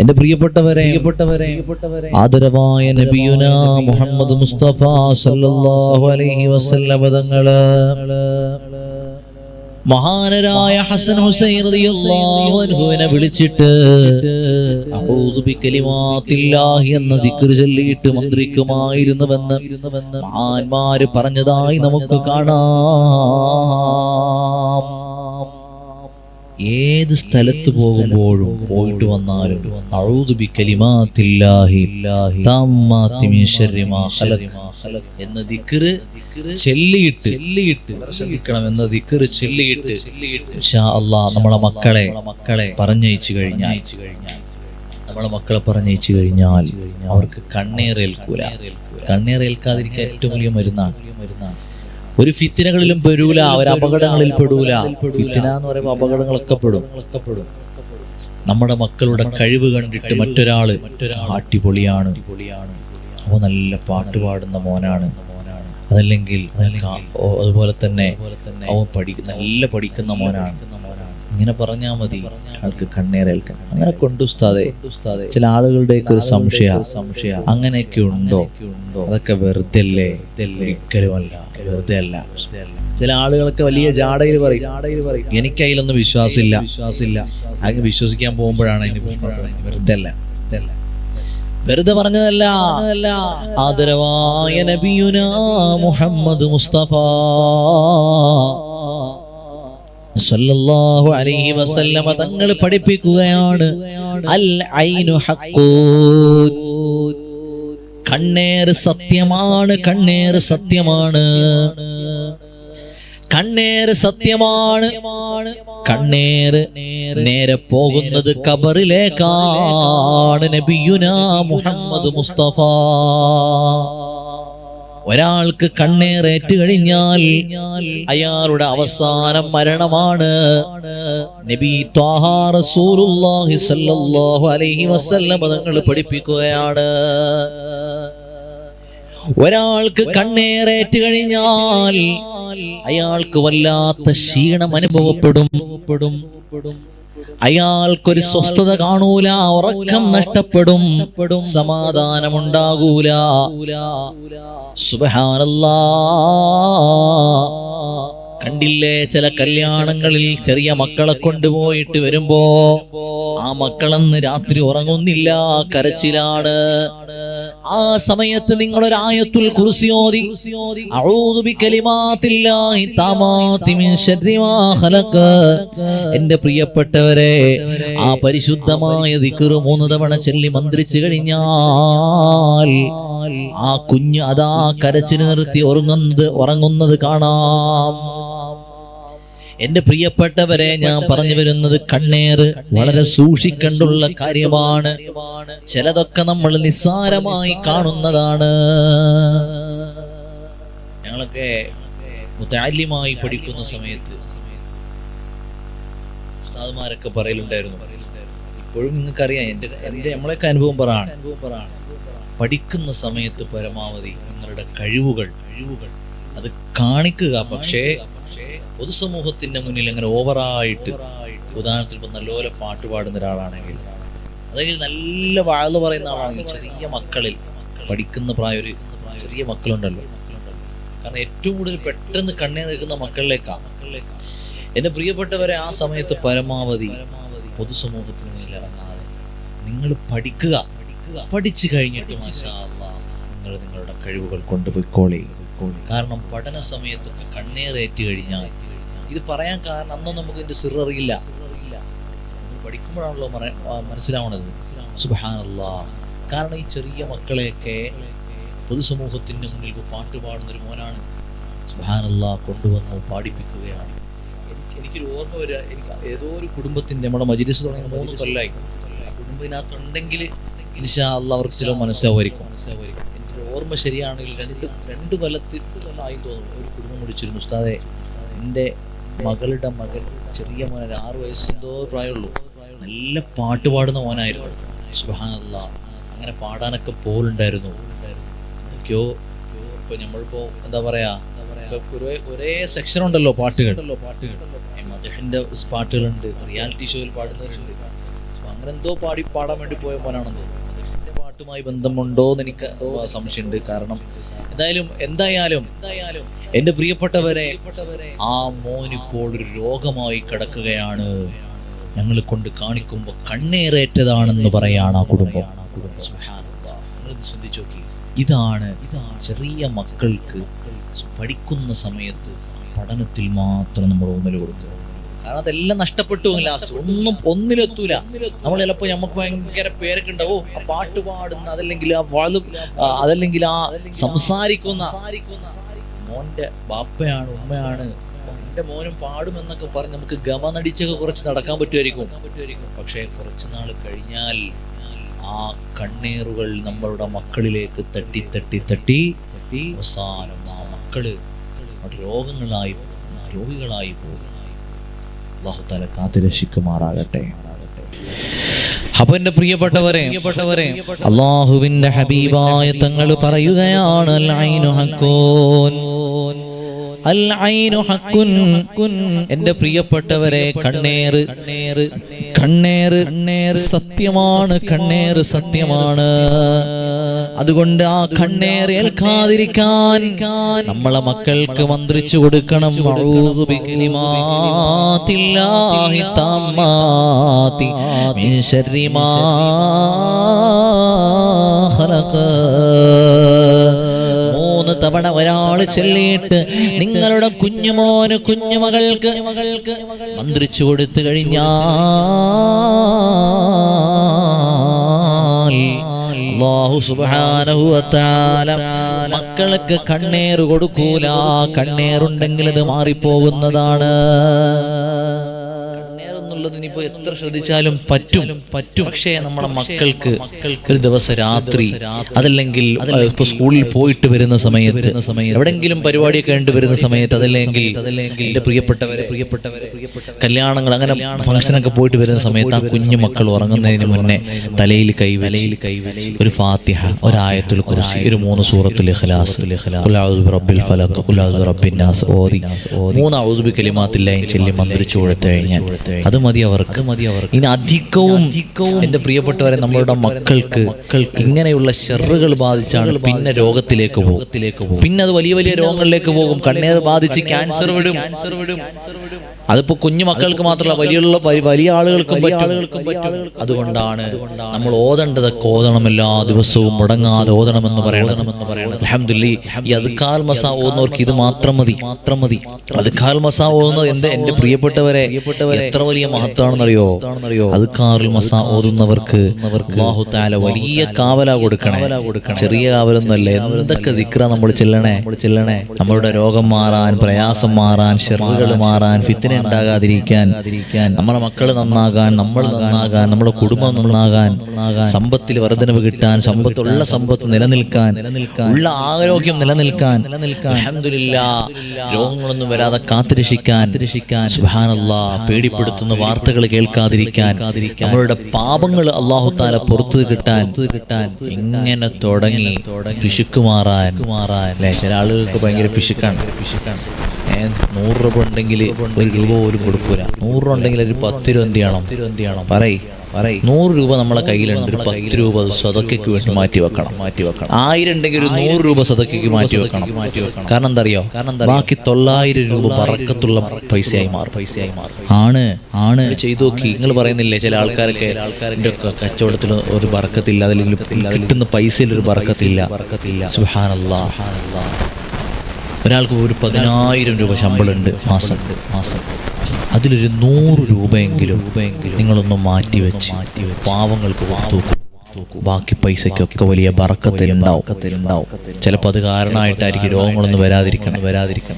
എന്റെ പ്രിയപ്പെട്ടവരെ പ്രിയപ്പെട്ടവരെ ആദരവായ നബിയുന മുഹമ്മദ് മുസ്തഫ സല്ലല്ലാഹു അലൈഹി വസല്ലം പദങ്ങൾ മഹാനരായ ഹസൻ ഹുസൈൻ റളിയല്ലാഹു അൻഹുവിനെ വിളിച്ചിട്ട് അഊദു ബികലിമാത്തില്ലാഹി എന്ന ദിക്ർ ചൊല്ലിയിട്ട് മന്ത്രിക്കുമായിരുന്നുവെന്ന് മഹാന്മാര് പറഞ്ഞതായി നമുക്ക് കാണാം. ഏത് സ്ഥലത്ത് പോകുമ്പോഴും പോയിട്ട് വന്നാലും എന്ന ദിക്കറ് ചെല്ലിയിട്ട് ശ്രദ്ധിക്കണം എന്ന ദിക്കറ് ചെല്ലിയിട്ട് അള്ളാ നമ്മളെ മക്കളെ മക്കളെ പറഞ്ഞയച്ചു കഴിഞ്ഞാൽ നമ്മളെ മക്കളെ പറഞ്ഞയച്ചു കഴിഞ്ഞാൽ അവർക്ക് കണ്ണേറേൽക്കൂല കണ്ണേറേൽക്കാതിരിക്കാൻ ഏറ്റവും വലിയ മരുന്നാണ്. മരുന്നാണ്. ഒരു ഫിത്തിനകളിലും പെടൂല ഒരു അപകടങ്ങളിൽ പെടൂല. ഫിത്തിന എന്ന് പറയുമ്പോൾ അപകടങ്ങളൊക്കെ പെടും. നമ്മുടെ മക്കളുടെ കഴിവ് കണ്ടിട്ട് മറ്റൊരാൾ അടിപൊളിയാണ്. അവ നല്ല പാട്ട് പാടുന്ന മോനാണ്. അതല്ലെങ്കിൽ അതുപോലെ തന്നെ അവൻ പഠിക്കുന്ന നല്ല പഠിക്കുന്ന മോനാണ്. ഇങ്ങനെ പറഞ്ഞാൽ മതി. അവർക്ക് കണ്ണേറേൽക്കാൻ അങ്ങനെ കൊണ്ടുസ്താതെ ചില ആളുകളുടെയൊക്കെ ഒരു സംശയ സംശയ അങ്ങനെയൊക്കെ ഉണ്ടോ? അതൊക്കെ വെറുതെ അല്ലേ ഒരിക്കലുമല്ല. വെറുതെ അല്ല ചില ആളുകളൊക്കെ വലിയ ജാടയിൽ പറയും. ജാടയിൽ പറയും എനിക്ക് അതിലൊന്നും വിശ്വാസമില്ല. വിശ്വാസമില്ല അങ്ങ് വിശ്വസിക്കാൻ പോകുമ്പോഴാണ് അതിന് വെറുതെ അല്ല വെറുതെ പറഞ്ഞതല്ല. ആദരവായ നബിയുന മുഹമ്മദ് മുസ്തഫ. സല്ലല്ലാഹു അലൈഹി വസല്ലമ തങ്ങൾ പഠിപ്പിക്കുകയാണ്. അൽ ഐനു ഹഖൂൻ കണ്ണേറ് സത്യമാണ് കണ്ണേർ സത്യമാണ്. കണ്ണേർ സത്യമാണ് കണ്ണേർ നേരെ പോകുന്നത് കബറിലേക്കാണ് നബിയുന മുഹമ്മദ് മുസ്തഫ. ഒരാൾക്ക് കണ്ണേറേറ്റ് കഴിഞ്ഞാൽ അയാളുടെ അവസാനം മരണമാണ്. നബി അലൈഹി വസല്ലം പഠിപ്പിക്കുകയാണ്. ഒരാൾക്ക് കണ്ണേറേറ്റ് കഴിഞ്ഞാൽ അയാൾക്ക് വല്ലാത്ത ക്ഷീണം അനുഭവപ്പെടും. അയാൾക്കൊരു സ്വസ്ഥത കാണൂല ഉറക്കം നഷ്ടപ്പെടും സമാധാനമുണ്ടാകൂല. സുബഹാനല്ലാ. കണ്ടില്ലേ ചില കല്യാണങ്ങളിൽ ചെറിയ മക്കളെ കൊണ്ടുപോയിട്ട് വരുമ്പോ ആ മക്കളന്ന് രാത്രി ഉറങ്ങുന്നില്ല കരച്ചിലാണ്. ആ സമയത്ത് നിങ്ങൾ ഒരു ആയത്തുൽ അഊദു മിൻ ഖലഖ. എന്റെ പ്രിയപ്പെട്ടവരെ ആ പരിശുദ്ധമായ ദിക്ർ മൂന്ന് തവണ ചൊല്ലി മന്ത്രിച്ചു കഴിഞ്ഞാൽ ആ കുഞ്ഞ് അതാ കരച്ചിൽ നിർത്തി ഉറങ്ങുന്നത് ഉറങ്ങുന്നത് കാണാം. എന്റെ പ്രിയപ്പെട്ടവരെ ഞാൻ പറഞ്ഞു വരുന്നത് കണ്ണേർ വളരെ സൂക്ഷിക്കേണ്ടുള്ള കാര്യമാണ്. ചിലതൊക്കെ നമ്മൾ നിസ്സാരമായി കാണുന്നതാണ്. ഞങ്ങളൊക്കെ മുത്താല്യമായി പഠിക്കുന്ന സമയത്ത് ഉസ്താദ്മാരൊക്കെ പറയലുണ്ടായിരുന്നു. ഇപ്പോഴും നിങ്ങൾക്കറിയാം എന്റെ എന്റെ നമ്മളെയൊക്കെ അനുഭവം പറയാണ്. പഠിക്കുന്ന സമയത്ത് പരമാവധി നിങ്ങളുടെ കഴിവുകൾ കഴിവുകൾ അത് കാണിക്കുക. പക്ഷേ പൊതുസമൂഹത്തിന്റെ മുന്നിൽ അങ്ങനെ ഓവറായിട്ട് ഉദാഹരണത്തിൽ ഇപ്പം നല്ലപോലെ പാട്ട് പാടുന്ന ഒരാളാണെങ്കിൽ അതായത് നല്ല വാഴ പറയുന്ന ആളാണെങ്കിൽ ചെറിയ മക്കളിൽ പഠിക്കുന്ന പ്രായം ഒരു ചെറിയ മക്കളുണ്ടല്ലോ. കാരണം ഏറ്റവും കൂടുതൽ പെട്ടെന്ന് കണ്ണേ നിൽക്കുന്ന മക്കളിലേക്കാണ് എന്റെ പ്രിയപ്പെട്ടവരെ ആ സമയത്ത് പരമാവധി പൊതുസമൂഹത്തിന് മുന്നിൽ ഇറങ്ങാതെ നിങ്ങൾ പഠിക്കുക. പഠിച്ചു കഴിഞ്ഞിട്ട് നിങ്ങൾ നിങ്ങളുടെ കഴിവുകൾ കൊണ്ടുപോയിക്കോളി. കാരണം പഠന സമയത്തൊക്കെ കണ്ണേറേറ്റ് കഴിഞ്ഞാൽ ഇത് പറയാൻ കാരണം അന്നൊന്നും നമുക്ക് ഇതിന്റെ സിർ അറിയില്ല. പഠിക്കുമ്പോഴാണല്ലോ മനസ്സിലാവണത്. കാരണം ഈ ചെറിയ മക്കളെയൊക്കെ പൊതുസമൂഹത്തിന്റെ മുന്നിൽ പാട്ട് പാടുന്ന ഒരു മോനാണ്. സുബാനല്ലാ കൊണ്ടുവന്ന് പാടിപ്പിക്കുകയാണ്. എനിക്ക് എനിക്കൊരു ഓർമ്മ വരിക എനിക്ക് ഏതോ ഒരു കുടുംബത്തിന്റെ നമ്മുടെ മജിലിസ് തുടങ്ങിയ മൂന്ന് കൊല്ലായി. ആ കുടുംബം ഇൻഷാ അല്ല അവർക്ക് ചില മനസ്സിലാവുമായിരിക്കും മനസ്സിലാവുമായിരിക്കും എന്റെ ഓർമ്മ ശരിയാണെങ്കിൽ രണ്ട് രണ്ട് കൊല്ലത്തിൽ ആയി തോന്നുന്നു. ഒരു കുടുംബം മുടിച്ചിരുന്നു ഉസ്താദെ എന്റെ മകളുടെ മകൻ ചെറിയ മോനെ ആറ് വയസ്സെന്തോ പ്രായമുള്ളൂ. നല്ല പാട്ട് പാടുന്ന മോനായിരുന്നു. സുഹാനല്ല അങ്ങനെ പാടാനൊക്കെ പോലുണ്ടായിരുന്നു എന്തൊക്കെയോ ഇപ്പൊ നമ്മളിപ്പോ എന്താ പറയാ ഒരേ ഒരേ സെക്ഷൻ ഉണ്ടല്ലോ പാട്ടുകൾ. പാട്ടുകൾ അദ്ദേഹത്തിന്റെ പാട്ടുകളുണ്ട് റിയാലിറ്റി ഷോയിൽ പാടുന്നവരുണ്ട്. അങ്ങനെ എന്തോ പാടി പാടാൻ വേണ്ടി പോയ മോനാണെന്ന് തോന്നുന്നു. പാട്ടുമായി ബന്ധമുണ്ടോ എന്ന് എനിക്ക് സംശയമുണ്ട്. കാരണം എന്തായാലും എന്തായാലും എന്റെ പ്രിയപ്പെട്ടവരെ ആ മോനിപ്പോൾ ഒരു രോഗമായി കിടക്കുകയാണ്. ഞങ്ങൾ കൊണ്ട് കാണിക്കുമ്പോൾ കണ്ണേറേറ്റതാണെന്ന് പറയാണ് ആ കുടുംബം. ശ്രദ്ധിച്ചു ഇതാണ് ചെറിയ മക്കൾക്ക് പഠിക്കുന്ന സമയത്ത് പഠനത്തിൽ മാത്രം നമ്മൾ ഊന്നൽ കൊടുക്കുക. കാരണം അതെല്ലാം നഷ്ടപ്പെട്ടു ലാസ്റ്റ് ഒന്നും ഒന്നിലെത്തൂല. നമ്മൾ ചിലപ്പോ നമുക്ക് ഭയങ്കര പേരൊക്കെ ഉണ്ടാവും. ആ പാട്ട് പാടുന്ന അതല്ലെങ്കിൽ ആ വാളും അതല്ലെങ്കിൽ ആ സംസാരിക്കുന്ന മോന്റെ ബാപ്പയാണ് ഉമ്മയാണ്. എന്റെ മോനും പാടുമെന്നൊക്കെ പറഞ്ഞ് നമുക്ക് ഗമനടിച്ചൊക്കെ കുറച്ച് നടക്കാൻ പറ്റുമായിരിക്കും. പക്ഷെ കുറച്ച് നാൾ കഴിഞ്ഞാൽ ആ കണ്ണീറുകൾ നമ്മളുടെ മക്കളിലേക്ക് തട്ടി തട്ടി തട്ടി തട്ടി അവസാനം ആ മക്കൾ രോഗങ്ങളായി രോഗികളായി പോകും അള്ളാഹുത്താല കാത്തുരക്ഷിക്കുമാറാകട്ടെ അപ്പൊ എന്റെ പ്രിയപ്പെട്ടവരെ പ്രിയപ്പെട്ടവരെ അള്ളാഹുവിന്റെ ഹബീബായ തങ്ങൾ പറയുകയാണ് എന്റെ പ്രിയപ്പെട്ടവരെ കണ്ണേറ്. കണ്ണേറ് സത്യമാണ് കണ്ണേറ് സത്യമാണ്. അതുകൊണ്ട് ആ കണ്ണേറ് ഏൽക്കാതിരിക്കാൻ നമ്മളെ മക്കൾക്ക് മന്ത്രിച്ചു കൊടുക്കണം. അഊദു തവണ ഒരാൾ ചെല്ലിയിട്ട് നിങ്ങളുടെ കുഞ്ഞുമോന് കുഞ്ഞുമകൾക്ക് മകൾക്ക് മന്ത്രിച്ചു കൊടുത്തു കഴിഞ്ഞാൽ മക്കൾക്ക് കണ്ണേറ് കൊടുക്കൂല. കണ്ണേറുണ്ടെങ്കിൽ അത് മാറിപ്പോകുന്നതാണ്. കണ്ണേറെന്നുള്ളത് ഇനിയിപ്പോ എത്ര ശ്രദ്ധിച്ചാലും പറ്റും. പറ്റും പക്ഷേ നമ്മുടെ മക്കൾക്ക് ഒരു ദിവസം രാത്രി അതല്ലെങ്കിൽ ഇപ്പൊ സ്കൂളിൽ പോയിട്ട് വരുന്ന സമയത്ത് എവിടെങ്കിലും പരിപാടി കണ്ടു വരുന്ന സമയത്ത് അതല്ലെങ്കിൽ എന്റെ പ്രിയപ്പെട്ടവരെ പ്രിയപ്പെട്ടവരെ കല്യാണങ്ങൾ അങ്ങനെ ഫംഗ്ഷനൊക്കെ പോയിട്ട് വരുന്ന സമയത്ത് ആ കുഞ്ഞു മക്കൾ ഉറങ്ങുന്നതിന് മുന്നേ തലയിൽ കൈവലയിൽ കൈവലയിൽ ഒരു ഫാത്തിഹ ഒരായത്തുൽ കുറിച്ച് ഒരു മൂന്ന് സൂറത്തുൽ ഇഖ്ലാസ് ബിറബ്ബിൽ ഫലഖ് നാസ് ഓതി. മൂന്ന് ഔദുബി കലിമാത്തില്ലായും ചൊല്ലി മന്ത്രിച്ചു കൊടുത്തു കഴിഞ്ഞാൽ അത് മതി. അവർക്ക് മതി അവർക്ക് ഇനി അധികവും എന്റെ പ്രിയപ്പെട്ടവരെ നമ്മളുടെ മക്കൾക്ക് ഇങ്ങനെയുള്ള ഷെറുകൾ ബാധിച്ചാണ് പിന്നെ രോഗത്തിലേക്ക് പോകും. പിന്നെ അത് വലിയ വലിയ രോഗങ്ങളിലേക്ക് പോകും. കണ്ണീർ ബാധിച്ച് ക്യാൻസർ വിടും. ക്യാൻസർ വിടും. അതിപ്പോ കുഞ്ഞു മക്കൾക്ക് മാത്രമല്ല വലിയ വലി- വലിയ ആളുകൾക്കും പറ്റും. അതുകൊണ്ടാണ് നമ്മൾ ഓതേണ്ടതൊക്കെ ഓതണം എല്ലാ ദിവസവും മുടങ്ങാതെ ഓതണമെന്ന് പറയണമെന്ന് പറയണം അൽഹംദുലില്ലാ ഈ അദ്കാൽ മസാ ഓതുന്നവർക്ക് ഇത് മാത്രം മതി. മാത്രം മതി. അദ്കാൽ മസാ ഓതുന്നത് എന്റെ എന്റെ പ്രിയപ്പെട്ടവരെ എത്ര വലിയ മഹത്വമാണെന്നറിയോ അദ്കാറുൽ മസാ ഓതുന്നവർക്ക് വലിയ കാവല കൊടുക്കണേ. ചെറിയ കാവലൊന്നുമല്ല. എന്തൊക്കെ ദിക്ര നമ്മൾ ചെല്ലണേ? ചെല്ലണേ. നമ്മളുടെ രോഗം മാറാൻ പ്രയാസം മാറാൻ ഷെറുകൾ മാറാൻ ഫിത്തിന ഉണ്ടാകാതിരിക്കാൻ നമ്മുടെ മക്കൾ നന്നാകാൻ നമ്മൾ നന്നാകാൻ നമ്മുടെ കുടുംബം നന്നാകാൻ സമ്പത്തിൽ വർധനവ് കിട്ടാൻ സമ്പത്തുള്ള സമ്പത്ത് നിലനിൽക്കാൻ ഉള്ള ആരോഗ്യം നിലനിൽക്കാൻ അൽഹംദുലില്ലാ രോഗങ്ങളൊന്നും വരാതെ കാത്തുരക്ഷിക്കാൻ സുബ്ഹാനല്ലാ പേടിപ്പെടുത്തുന്ന വാർത്തകൾ കേൾക്കാതിരിക്കാൻ നമ്മളുടെ പാപങ്ങൾ അള്ളാഹു താല പുറത്ത് കിട്ടാൻ കിട്ടാൻ ഇങ്ങനെ തുടങ്ങി പിശുക്ക് മാറാൻ മാറാൻ. ചില ആളുകൾക്ക് ഭയങ്കര പിശുക്കാണ്. പിശുക്കാണ്. നൂറ് രൂപ ഉണ്ടെങ്കിൽ ഒരു രൂപ പോലും കൊടുക്കൂല. നൂറ് രൂപ ഉണ്ടെങ്കിൽ ഒരു പത്ത് രൂപ എന്ത് ചെയ്യണം? എന്ത് ചെയ്യണം പറയ്. നൂറ് രൂപ നമ്മളെ കയ്യിലുണ്ട്. ഒരു പത്ത് രൂപ അത് സ്വതക്കയ്ക്ക് വേണ്ടി മാറ്റി വെക്കണം. മാറ്റി വെക്കണം ആയിരം ഉണ്ടെങ്കിൽ ഒരു നൂറ് രൂപ സ്വതക്കയ്ക്ക് മാറ്റി വെക്കണം. മാറ്റി വെക്കണം കാരണം എന്താ അറിയോ കാരണം ബാക്കി തൊള്ളായിരം രൂപ പറക്കത്തുള്ള പൈസയായി മാറും. പൈസയായി മാറും ആണ്. ആണ് ചെയ്തു നോക്കി. നിങ്ങൾ പറയുന്നില്ലേ ചില ആൾക്കാരൊക്കെ ആൾക്കാരുടെ കച്ചവടത്തിൽ ഒരു ബറക്കത്തില്ല അതിൽ കിട്ടുന്ന പൈസയിൽ ഒരു ബറക്കത്തില്ല ബറക്കത്തില്ല സുഹാനല്ലാ ഒരാൾക്ക് ഒരു പതിനായിരം രൂപ ശമ്പളമുണ്ട് മാസം. മാസം. അതിലൊരു നൂറ് രൂപയെങ്കിലും രൂപയെങ്കിലും നിങ്ങളൊന്ന് മാറ്റി വെച്ച് പാവങ്ങൾക്ക് കൊടുത്തു ബാക്കി പൈസയ്ക്കൊക്കെ വലിയ ബറക്കത്തിലുണ്ടാവും ചിലപ്പോൾ അത് കാരണമായിട്ടായിരിക്കും രോഗങ്ങളൊന്നും വരാതിരിക്കണം. വരാതിരിക്കണം.